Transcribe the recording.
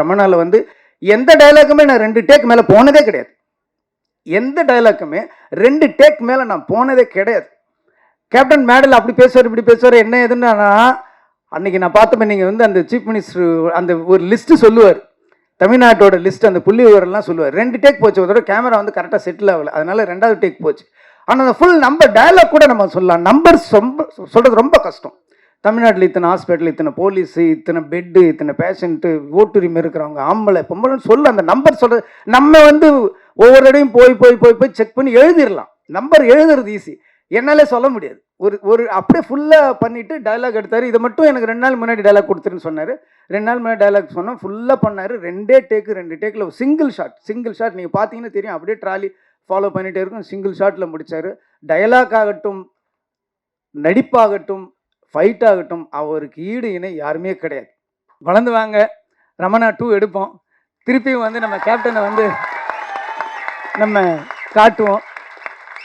ரமணாவில் வந்து எந்த டைலாக்குமே நான் ரெண்டு டேக் மேலே போனதே கிடையாது. எந்த டைலாக்குமே ரெண்டு டேக் மேலே நான் போனதே கிடையாது. கேப்டன் மேடல் அப்படி பேசுவார் இப்படி பேசுவார் என்ன ஏதுன்னு அன்றைக்கி அன்னைக்கு நான் பார்த்தப்ப நீங்கள் வந்து அந்த சீஃப் மினிஸ்டர் அந்த ஒரு லிஸ்ட்டு சொல்லுவார். தமிழ்நாட்டோட லிஸ்ட் அந்த புள்ளி விவரம்லாம் சொல்லுவார். ரெண்டு டேக் போச்சு அதோட கேமரா வந்து கரெக்டாக செட்டில் ஆகலை. அதனால் ரெண்டாவது டேக் போச்சு. ஆனால் அந்த ஃபுல் நம்பர் டயலாக் கூட நம்ம சொல்லலாம். நம்பர்ஸ் ரொம்ப சொல்கிறது ரொம்ப கஷ்டம். தமிழ்நாட்டில் இத்தனை ஹாஸ்பிட்டல் இத்தனை போலீஸு இத்தனை பெட்டு இத்தனை பேஷண்ட்டு ஓட்டுரிமை இருக்கிறவங்க ஆம்பளை பொம்பளைன்னு சொல்ல அந்த நம்பர் சொல்கிறது நம்ம வந்து ஒவ்வொரு இடையும் போய் போய் போய் போய் செக் பண்ணி எழுதிடலாம் நம்பர் எழுதுறது ஈஸி என்னாலே சொல்ல முடியாது. ஒரு ஒரு அப்படியே ஃபுல்லாக பண்ணிவிட்டு டயலாக் எடுத்தார். இதை மட்டும் எனக்கு ரெண்டு நாள் முன்னாடி டைலாக் கொடுத்துருன்னு சொன்னார். ரெண்டு நாள் முன்னாடி டயலாக் சொன்னோம். ஃபுல்லாக பண்ணார். ரெண்டே டேக்கு ரெண்டு டேக்கில் சிங்கிள் ஷாட் சிங்கிள் ஷாட் நீங்கள் பார்த்தீங்கன்னா தெரியும். அப்படியே ட்ராலி ஃபாலோ பண்ணிகிட்டே இருக்கும். சிங்கிள் ஷாட்டில் முடித்தார் டயலாக் ஆகட்டும் நடிப்பாகட்டும் ஃபைட் ஆகட்டும் அவருக்கு ஈடு இணை யாருமே கிடையாது. வளர்ந்து வாங்க ரமணா டூ எடுப்போம். திருப்பியும் வந்து நம்ம கேப்டனை வந்து நம்ம காட்டுவோம்.